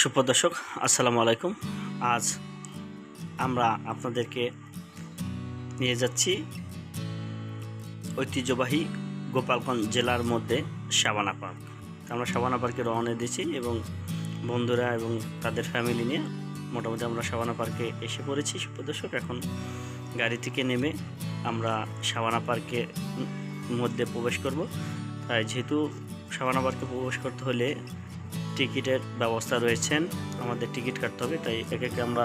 সুপ্রদর্শক, আসসালামু আলাইকুম। আজ আমরা আপনাদেরকে নিয়ে যাচ্ছি ঐতিহ্যবাহী গোপালগঞ্জ জেলার মধ্যে সাবানা পার্ক। আমরা সাবানা পার্কে রওনা দিয়েছি এবং বন্ধুরা এবং তাদের ফ্যামিলি নিয়ে মোটামুটি আমরা সাবানা পার্কে এসে পড়েছি, সুপ্রদর্শক। এখন গাড়ি থেকে নেমে আমরা সাবানা পার্কে মধ্যে প্রবেশ করব। তাই যেহেতু সাবানা পার্কে প্রবেশ করতে হলে টিকিটের ব্যবস্থা রয়েছেন। আমাদের টিকিট কাটতে হবে, তাই একে একে আমরা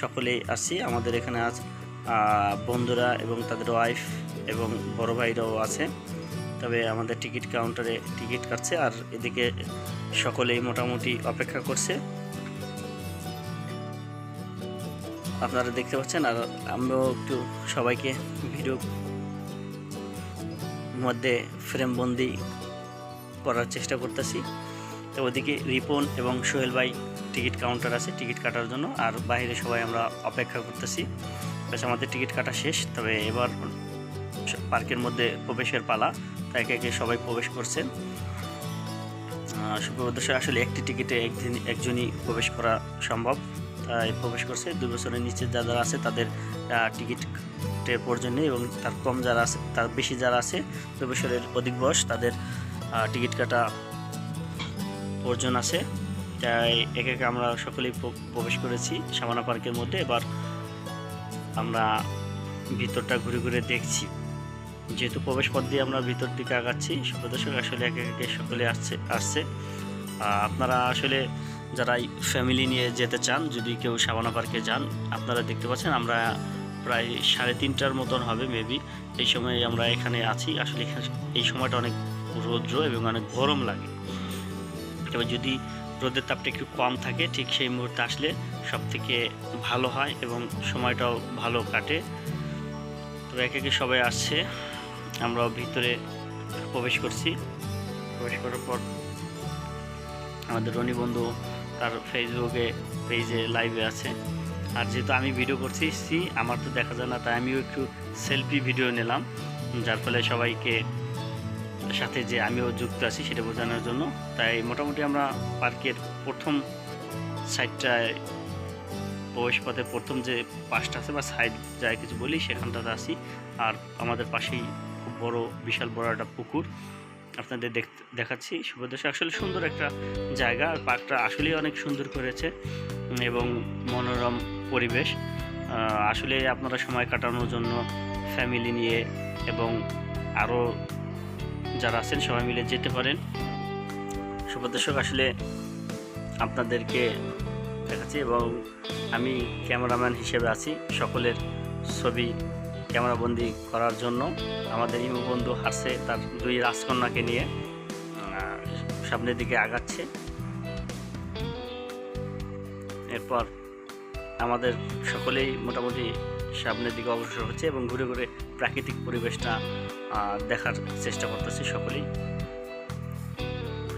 সকলেই আসি আমাদের এখানে আজ বন্ধুরা এবং তাদের ওয়াইফ এবং বড় ভাইরাও আছে। তবে আমাদের টিকিট কাউন্টারে টিকিট কাটছে আর এদিকে সকলেই মোটামুটি অপেক্ষা করছে। আপনারা দেখতে পাচ্ছেন আর আমরাও একটু সবাইকে ভিডিও মধ্যে ফ্রেমবন্দি করার চেষ্টা করতেছি। ওদিকে রিপন এবং সোহেল ভাই টিকিট কাউন্টার আছে, টিকিট কাটার জন্য। আর বাইরে সবাই আমরা অপেক্ষা করতেছি। বেশ, আমাদের টিকিট কাটা শেষ, তবে এবার পার্কের মধ্যে প্রবেশের পালা। তাই একে একে সবাই প্রবেশ করছেন সুপ্রদর্শ আসলে একটি টিকিটে একদিন একজনই প্রবেশ করা সম্ভব। তাই প্রবেশ করছে। দুই বছরের নিচে যারা যারা আছে, তাদের টিকিটের প্রয়োজন নেই এবং তার কম যারা আছে, তার বেশি যারা আছে, দুই বছরের অধিক বয়স, তাদের টিকিট কাটা অর্জন আছে। তাই একে একে আমরা সকলেই প্রবেশ করেছি সামানা পার্কের মধ্যে। এবার আমরা ভিতরটা ঘুরে ঘুরে দেখছি। যেহেতু প্রবেশ পথ দিয়ে আমরা ভিতর দিকে আগাচ্ছি সুপ্রদর্শক আসলে একে একে সকলে আসছে আসছে। আপনারা আসলে যারা ফ্যামিলি নিয়ে যেতে চান, যদি কেউ সাবানা পার্কে যান, আপনারা দেখতে পাচ্ছেন আমরা প্রায় সাড়ে তিনটার মতন হবে মেবি এই সময় আমরা এখানে আছি। আসলে এই সময়টা অনেক রৌদ্র এবং অনেক গরম লাগে। তবে যদি রোদের তাপটা একটু কম থাকে, ঠিক সেই মুহূর্তে আসলে সব থেকে ভালো হয় এবং সময়টাও ভালো কাটে। তবে একে একে সবাই আসছে। আমরাও ভিতরে প্রবেশ করছি। প্রবেশ করার পর আমাদের রনি বন্ধু তার ফেসবুকে পেজে লাইভে আছে। আর যেহেতু আমি ভিডিও করছি আমার তো দেখা যায় না, তাই আমিও একটু সেলফি ভিডিও নিলাম, যার ফলে সবাইকে সাথে যে আমিও যুক্ত আছি সেটা বোঝানোর জন্য। তাই মোটামুটি আমরা পার্কের প্রথম সাইডটায় প্রবেশ পথে প্রথম যে পাশটা আছে বা সাইড যাই কিছু বলি, সেখানটাতে আছি। আর আমাদের পাশেই খুব বড়, বিশাল বড় একটা পুকুর আপনাদের দেখাচ্ছি। সুপ্রদেশে আসলে সুন্দর একটা জায়গা। আর পার্কটা আসলেই অনেক সুন্দর করেছে এবং মনোরম পরিবেশ। আসলে আপনারা সময় কাটানোর জন্য ফ্যামিলি নিয়ে এবং আরও যারা আছেন, সবাই মিলে যেতে পারেন। সুপ্রদর্শক আসলে আপনাদেরকে দেখাচ্ছি এবং আমি ক্যামেরাম্যান হিসেবে আছি সকলের ছবি ক্যামেরাবন্দি করার জন্য। আমাদের ইমু বন্ধু হাসছে তার দুই রাজকন্যাকে নিয়ে সামনের দিকে আগাচ্ছে। এরপর আমাদের সকলেই মোটামুটি সামনের দিকে অগ্রসর হচ্ছে এবং ঘুরে ঘুরে প্রাকৃতিক পরিবেশটা দেখার চেষ্টা করতেছি সকলেই।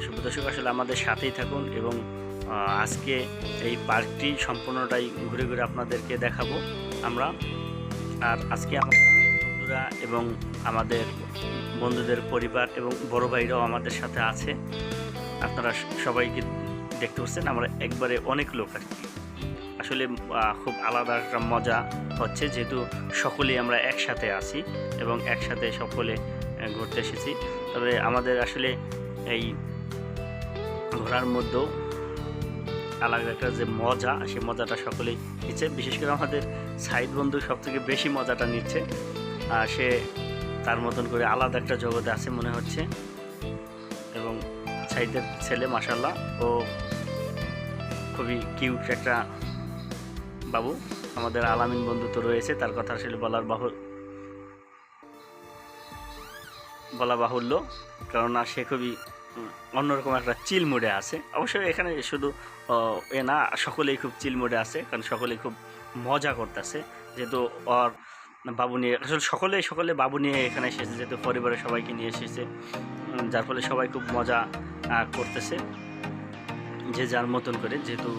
সুপ্রদর্শক আসলে আমাদের সাথেই থাকুন এবং আজকে এই পার্কটি সম্পূর্ণটাই ঘুরে ঘুরে আপনাদেরকে দেখাবো আমরা। আর আজকে বন্ধুরা এবং আমাদের বন্ধুদের পরিবার এবং বড় ভাইরাও আমাদের সাথে আছে। আপনারা সবাইকে দেখতে পাচ্ছেন, আমরা একবারে অনেক লোক আর কি। আসলে খুব আলাদা একটা মজা হচ্ছে যেহেতু সকলেই আমরা একসাথে আছি এবং একসাথে সকলে ঘুরতে এসেছি। তবে আমাদের আসলে এই ঘোরার মধ্যেও আলাদা একটা যে মজা, সেই মজাটা সকলেই নিচ্ছে। বিশেষ করে আমাদের সাইড বন্ধু সব থেকে বেশি মজাটা নিচ্ছে। আর সে তার মতন করে আলাদা একটা জগতে আছে মনে হচ্ছে। এবং সাইদের ছেলে মাসাল্লাহ ও খুবই কিউট একটা বাবু, আমাদের আলামিন বন্ধু তো রয়েছে, তার কথা আসলে বলার বাহুল বলা বাহুল্য, কেননা সে খুবই অন্যরকম একটা চিল মোডে আছে। অবশ্যই এখানে শুধু এ না, সকলেই খুব চিল মোডে আছে, কারণ সকলেই খুব মজা করতেছে। যেহেতু ওর বাবু নিয়ে, আসলে সকলে সকলে বাবু নিয়ে এখানে এসেছে, যেহেতু পরিবারের সবাইকে নিয়ে এসেছে। যার ফলে সবাই খুব মজা করতেছে, যে যার মতন করে, যেহেতু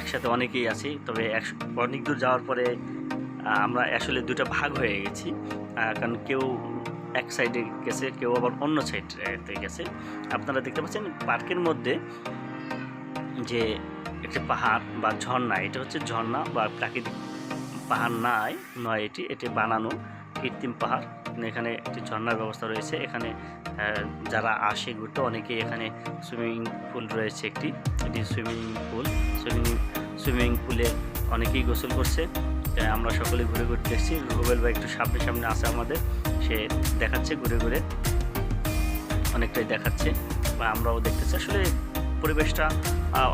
একসাথে অনেকেই আছি, তবে অনেক দূর যাওয়ার পরে আমরা আসলে দুটো ভাগ হয়ে গেছি। কারণ কেউ এক সাইডে গেছে, কেউ আবার অন্য সাইডে গেছে। আপনারা দেখতে পাচ্ছেন পার্কের মধ্যে যে একটি পাহাড় বা ঝর্ণা, এটা হচ্ছে ঝর্ণা বা প্রাকৃতিক পাহাড় নাই, নয় এটি এটি বানানো কৃত্রিম পাহাড়। এখানে একটি ঝর্ণার ব্যবস্থা রয়েছে। এখানে যারা আসে ঘুরতে, অনেকেই এখানে সুইমিং পুল রয়েছে একটি, এটি সুইমিং পুল সুইমিং পুলে অনেকেই গোসল করছে। আমরা সকলে ঘুরে ঘুরে দেখছি রুবেল ভাই একটু সামনে সামনে আছে আমাদের। সে দেখাচ্ছে ঘুরে ঘুরে। অনেকটাই দেখাচ্ছে বা আমরাও দেখতেছি। আসলে পরিবেশটা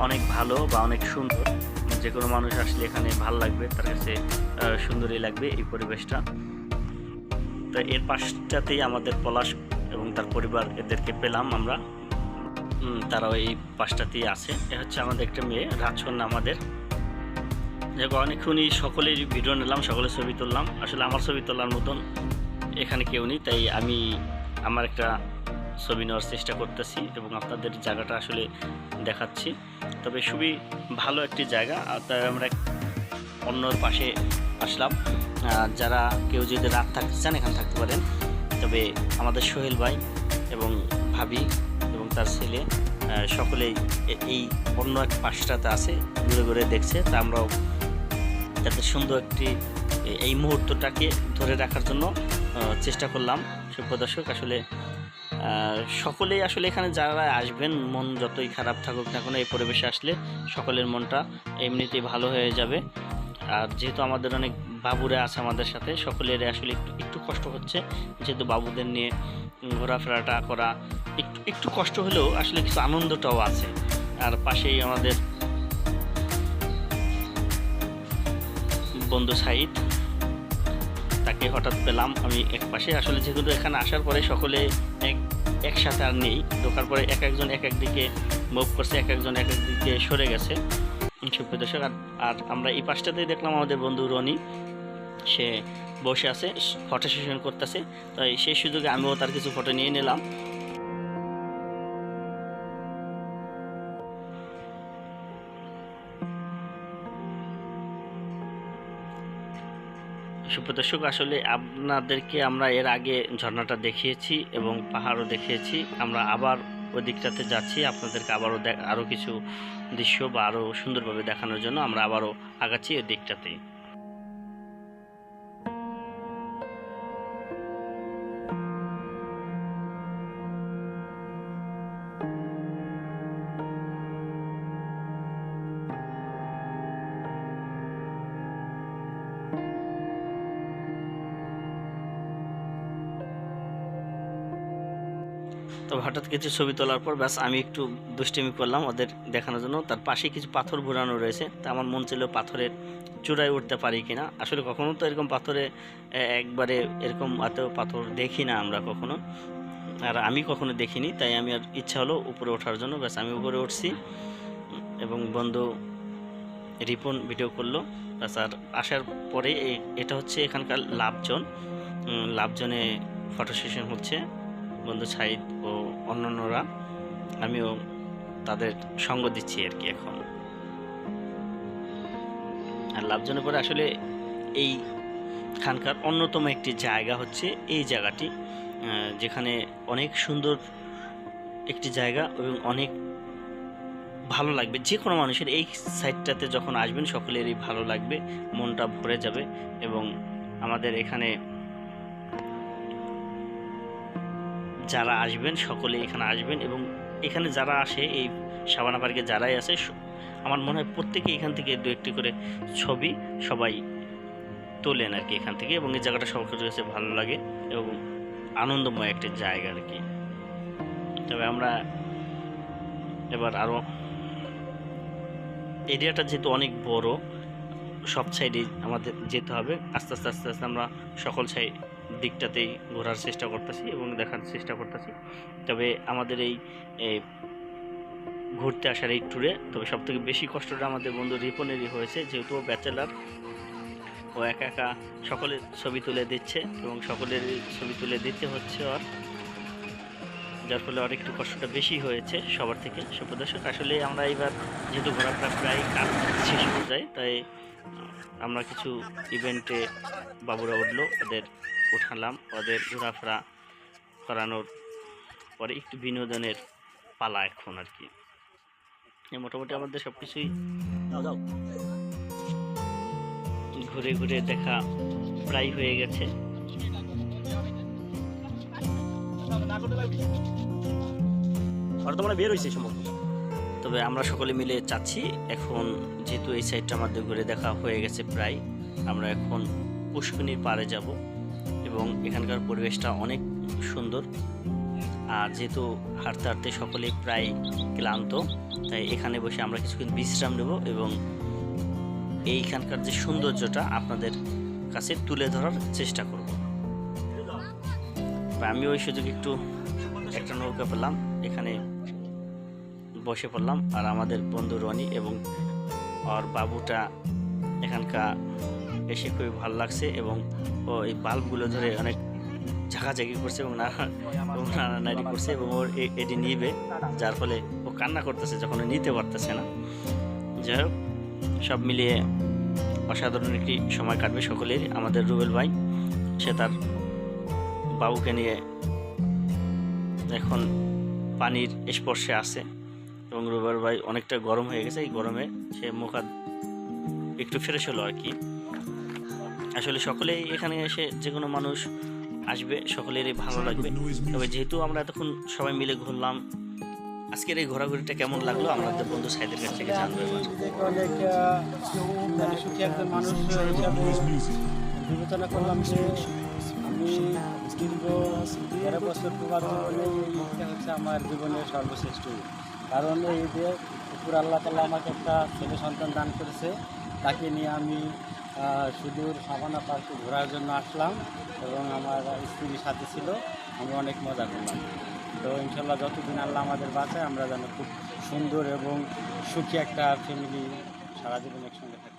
অনেক ভালো বা অনেক সুন্দর। যে কোনো মানুষ আসলে এখানে ভালো লাগবে, তার কাছে সুন্দরই লাগবে এই পরিবেশটা। তো এর পাশটাতেই আমাদের পলাশ এবং তার পরিবার এদেরকে পেলাম আমরা। তারাও এই পাশটাতেই আছে। এ হচ্ছে আমাদের একটা মেয়ে, রাজকন্যা আমাদের। যাক অনেকক্ষণই সকলের ভিডিও নিলাম, সকলের ছবি তুললাম। আসলে আমার ছবি তোলার মতন এখানে কেউ নেই, তাই আমি আমার একটা ছবি নেওয়ার চেষ্টা করতেছি এবং আপনাদের জায়গাটা আসলে দেখাচ্ছি। তবে খুবই ভালো একটি জায়গা, আর তাই আমরা অন্যর পাশে আসলাম। যারা কেউ যদি রাত থাকতে চান, এখানে থাকতে পারেন। তবে আমাদের সোহেল ভাই এবং ভাবি এবং তার ছেলে সকলেই এই অন্য এক পাশটাতে আছে, ঘুরে ঘুরে দেখছে, তা আমরাও যাতে সুন্দর একটি এই মুহূর্তটাকে ধরে রাখার জন্য চেষ্টা করলাম। সুপ্রদর্শক আসলে সকলেই আসলে এখানে যারা আসবেন, মন যতই খারাপ থাকুক না কোনো, এই পরিবেশে আসলে সকলের মনটা এমনিতেই ভালো হয়ে যাবে। আর যেহেতু আমাদের অনেক বাবুরা আছে আমাদের সাথে, সকলের আসলে একটু একটু কষ্ট হচ্ছে। যেহেতু বাবুদের নিয়ে ঘোরাফেরাটা করা, একটু একটু কষ্ট হলেও আসলে কিছু আনন্দটাও আছে। আর পাশেই আমাদের বন্ধু সাইদ তাকে হঠাৎ পেলাম আমি এক পাশে আসলে যেহেতু এখানে আসার পরে সকলে এক, একসাথে আর নেই, ঢোকার পরে এক একজন এক একদিকে মুভ করছে, এক একজন এক এক দিকে সরে গেছে। সুপ্রিয় দর্শক আর আমরা এই পাশটাতেই দেখলাম আমাদের বন্ধু রনি। সে বসে আছে, ফটো সেশন করতেছে। তাই সেই সুযোগে আমিও তার কিছু ফটো নিয়ে নিলাম। সুপ্রদর্শক আসলে আপনাদেরকে আমরা এর আগে ঝর্ণাটা দেখিয়েছি এবং পাহাড়ও দেখিয়েছি। আমরা আবার ওই দিকটাতে যাচ্ছি, আপনাদেরকে আবারও আরও কিছু দৃশ্য বা আরও সুন্দরভাবে দেখানোর জন্য আমরা আবারও আগাচ্ছি ওই দিকটাতে তো হঠাৎ কিছু ছবি তোলার পর ব্যাস আমি একটু দুষ্টিমি করলাম ওদের দেখানোর জন্য। তার পাশে কিছু পাথর ঘোরানো রয়েছে। তা আমার মন ছিল পাথরের চূড়ায় উঠতে পারি কিনা। আসলে কখনো তো এরকম পাথরে একবারে এরকম এত পাথর দেখি না আমরা কখনো। আর আমি কখনো দেখিনি, তাই আমি আর ইচ্ছা হলো উপরে ওঠার জন্য। ব্যাস আমি উপরে উঠছি এবং বন্ধু রিপন ভিডিও করল। ব্যাস আর আসার পরে এটা হচ্ছে এখানকার লাভজন। লাভজনে ফটো সেশন হচ্ছে। বন্ধু সাইদ ও অন্যান্যরা, আমিও তাদের সঙ্গ দিচ্ছি আর কি এখন। আর লাভজনের পরে আসলে এই খানকার অন্যতম একটি জায়গা হচ্ছে এই জায়গাটি যেখানে অনেক সুন্দর একটি জায়গা এবং অনেক ভালো লাগবে। যে কোনো মানুষের এই সাইডটাতে যখন আসবেন, সকলেরই ভালো লাগবে, মনটা ভরে যাবে এবং আমাদের এখানে যারা আসবেন সকলে এখানে আসবেন এবং এখানে যারা আসে, এই সাবানা পার্কে যারাই আসে আমার মনে হয় প্রত্যেকে এখান থেকে দু একটি করে ছবি সবাই তোলেন আর কি এখান থেকে এবং এই জায়গাটা সবার কাছে ভালো লাগে এবং আনন্দময় একটি জায়গা আর কি। তবে আমরা এবার আরও এরিয়াটা যেহেতু অনেক বড়, সব সাইডে আমাদের যেতে হবে। আস্তে আস্তে আস্তে আস্তে আমরা সকল সাইড দিকটাতেই ঘোরার চেষ্টা করতেছি এবং দেখার চেষ্টা করতেছি। তবে আমাদের এই ঘুরতে আসার এই ট্যুরে তবে সব থেকে বেশি কষ্টটা আমাদের বন্ধু রিপনেরই হয়েছে, যেহেতু ও ব্যাচেলার ও একা একা সকলের ছবি তুলে দিচ্ছে এবং সকলের ছবি তুলে দিতে হচ্ছে আর যার ফলে আর একটু কষ্টটা বেশি হয়েছে সবার থেকে, সুপ্রদর্শক। আসলে আমরা এবার যেহেতু ঘোরাফেরা প্রায় কাজ শেষ হয়ে যায়, তাই আমরা কিছু ইভেন্টে বাবুরা উঠল, ওদের উঠালাম, ওদের ঘোরাফেরা করানোর পরে একটু বিনোদনের পালা এখন আর কি। মোটামুটি আমাদের সব কিছুই ঘুরে ঘুরে দেখা প্রায় হয়ে গেছে। ওরা মানে বের হয়েছে সম্ভবত। তবে আমরা সকলে মিলে চাচ্ছি এখন যেহেতু এই সাইডটা আমাদের ঘুরে দেখা হয়ে গেছে প্রায়, আমরা এখন পুষ্কনির পাড়ে যাব এবং এখানকার পরিবেশটা অনেক সুন্দর। আর যেহেতু হাঁটতে হাঁটতে সকলেই প্রায় ক্লান্ত, তাই এখানে বসে আমরা কিছুক্ষণ বিশ্রাম নেব এবং এইখানকার যে সৌন্দর্যটা আপনাদের কাছে তুলে ধরার চেষ্টা করব। আমি ওই সুযোগ একটু একটা নৌকা পেলাম। এখানে বসে পড়লাম আর আমাদের বন্ধু রনি এবং ওর বাবুটা এখানকার এসে খুবই ভালো লাগছে এবং ও এই বাল্বগুলো ধরে অনেক ঝাঁকাঝাঁকি করছে এবং নাড়ানাড়ি করছে এবং ওর এটি নিবে, যার ফলে ও কান্না করতেছে যখন ও নিতে পারতেছে না। যাই হোক, সব মিলিয়ে অসাধারণ একটি সময় কাটবে সকলের, আমাদের রুবেল ভাই, সে তার বাবুকে নিয়ে এখন পানির স্পর্শে আছে। এবং রুবেল ভাই অনেকটা গরম হয়ে গেছে এই গরমে সে মুখ একটু ফ্রেশ হলো আর কি। আসলে সকলেই এখানে এসে যে কোনো মানুষ আসবে সকলেরই ভালো লাগবে। তবে যেহেতু আমরা এতক্ষণ সবাই মিলে ঘুরলাম আজকের এই ঘোরাঘুরিটা কেমন লাগল? আমাদের বন্ধু সাইদের কাছ থেকে জানব মানে সুখী একজন মানুষ বিবেচনা করলাম যে আমি দীর্ঘ তেরো বছর প্রবাদ হচ্ছে আমার জীবনের সর্বশ্রেষ্ঠ। কারণ এই যে উপর আল্লাহ তালা আমাকে একটা ছেলে সন্তান দান করেছে, তাকে নিয়ে আমি সুদূর সাবানা পার্কে ঘোরার জন্য আসলাম এবং আমার স্ত্রীর সাথে ছিল, আমি অনেক মজা করলাম। তো ইনশাল্লাহ যতদিন আল্লাহ আমাদের বাঁচায়, আমরা যেন খুব সুন্দর এবং সুখী একটা ফ্যামিলি সারা জীবন একসঙ্গে থাকতে